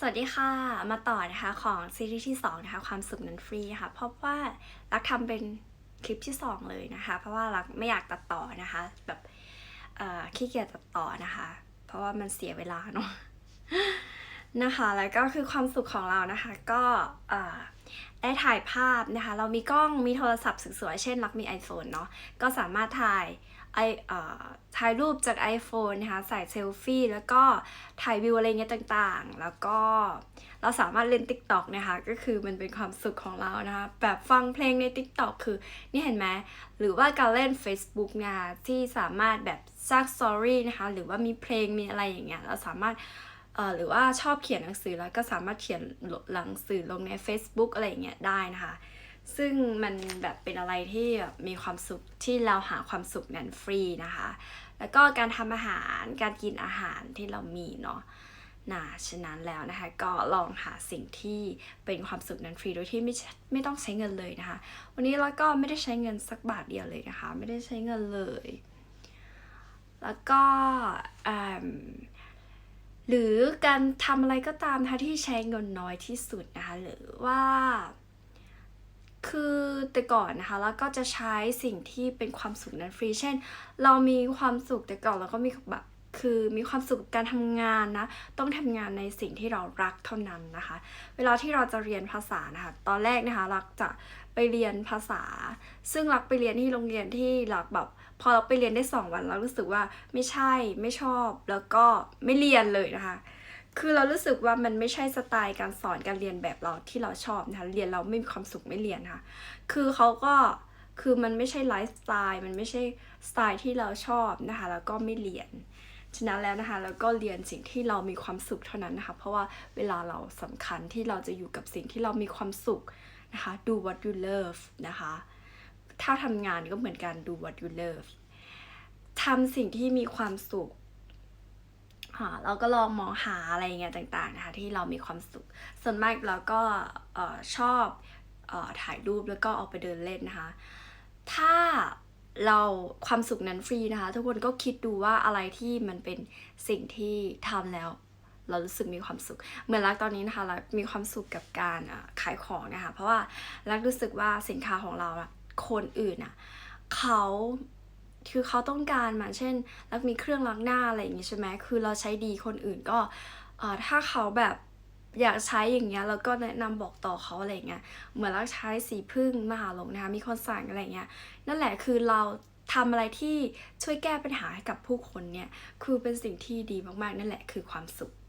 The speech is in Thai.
สวัสดีค่ะ มาต่อนะคะของซีรีส์ที่2นะคะความสุขนั้นฟรีค่ะ เพราะว่ารักทำเป็นคลิปที่ 2 เลยนะคะ เพราะว่ารักไม่อยากตัดต่อนะคะแบบขี้เกียจตัดต่อนะคะ เพราะว่ามันเสียเวลาเนาะนะคะแล้วก็คือความสุขของเรานะคะก็ได้ถ่ายภาพนะคะ เรามีกล้องมีโทรศัพท์สวยๆเช่นรักมี iPhone เนาะก็สามารถถ่าย ไอเอ่อถ่ายรูปจาก iPhone นะคะใส่เซลฟี่แล้วก็ถ่ายวิวอะไรเงี้ยต่างๆ แล้วก็เราสามารถเล่น TikTok นะคะก็คือมันเป็นความสุขของเรานะคะแบบฟังเพลงใน TikTok คือนี่เห็นไหมหรือว่าการเล่น Facebook นะคะที่สามารถแบบสร้างสตอรี่นะคะหรือว่ามีเพลงมีอะไรอย่างเงี้ยเราสามารถเอ่อหรือว่าชอบเขียนหนังสือแล้วก็สามารถเขียนหนังสือลงใน Facebook อะไรอย่างเงี้ยได้นะคะ ซึ่งมันแบบเป็นอะไรที่แบบมีความสุขที่เราหาความสุขนั้นฟรีนะคะ แล้วก็การทำอาหารการกินอาหารที่เรามีเนาะนะฉะนั้นแล้วนะคะ ก็ลองหาสิ่งที่เป็นความสุขนั้นฟรีโดยที่ไม่ใช่ไม่ต้องใช้เงินเลยนะคะ วันนี้เราก็ไม่ได้ใช้เงินสักบาทเดียวเลยนะคะ ไม่ได้ใช้เงินเลย แล้วก็อืมหรือการทำอะไรก็ตามที่ใช้เงินน้อยที่สุดนะคะ หรือว่า คือแต่ก่อนนะคะแล้วก็จะใช้สิ่งที่เป็นความสุขนั้นฟรี เช่น เรามีความสุขแต่ก่อนเราก็มีแบบคือมีความสุขการทำงานนะ ต้องทำงานในสิ่งที่เรารักเท่านั้นนะคะ เวลาที่เราจะเรียนภาษานะคะ ตอนแรกนะคะรักจะไปเรียนภาษา ซึ่งรักไปเรียนที่โรงเรียนที่รักแบบพอเราไปเรียนได้สองวันเรารู้สึกว่าไม่ใช่ไม่ชอบแล้วก็ไม่เรียนเลยนะคะ คือเรารู้สึกว่ามันไม่ใช่สไตล์การสอนการเรียนแบบเราที่เราชอบนะคะเรียนเราไม่มีความสุขไม่เรียนค่ะ คือเขาก็คือมันไม่ใช่ไลฟ์สไตล์มันไม่ใช่สไตล์ที่เราชอบนะคะแล้วก็ไม่เรียนฉะนั้นแล้วนะคะแล้วก็เรียนสิ่งที่เรามีความสุขเท่านั้นนะคะ เพราะว่าเวลาเราสำคัญที่เราจะอยู่กับสิ่งที่เรามีความสุขนะคะ do what you love นะคะ ถ้าทำงานก็เหมือนกัน do what you love ทำสิ่งที่มีความสุข เราก็ลองมองหาอะไรเงี้ยต่างๆนะคะที่เรามีความสุข ส่วนมากเราก็ชอบอถ่ายรูปแล้วก็ออกไปเดินเล่นนะคะ ถ้าเราความสุขนั้นฟรีนะคะ ทุกคนก็คิดดูว่าอะไรที่มันเป็นสิ่งที่ทำแล้ว เรารู้สึกมีความสุข เหมือนรักตอนนี้นะคะรักมีความสุขกับการขายของนะคะ เพราะว่ารักรู้สึกว่าสินค้าของเราอะคนอื่นอะเขา คือเขาต้องการมาเช่นรักมีเครื่องล้างหน้าอะไรอย่างงี้ใช่ไหมคือเราใช้ดีคนอื่นก็อ่อถ้าเขาแบบอยากใช้อย่างเงี้ยแล้วก็แนะนำบอกต่อเขาอะไรเงี้ยเหมือนรักใช้สีพึ่งมหาลงนะคะมีคนสั่งอะไรเงี้ยนั่นแหละคือเราทำอะไรที่ช่วยแก้ปัญหาให้กับผู้คนเนี่ยคือเป็นสิ่งที่ดีมากๆ นั่นแหละคือความสุข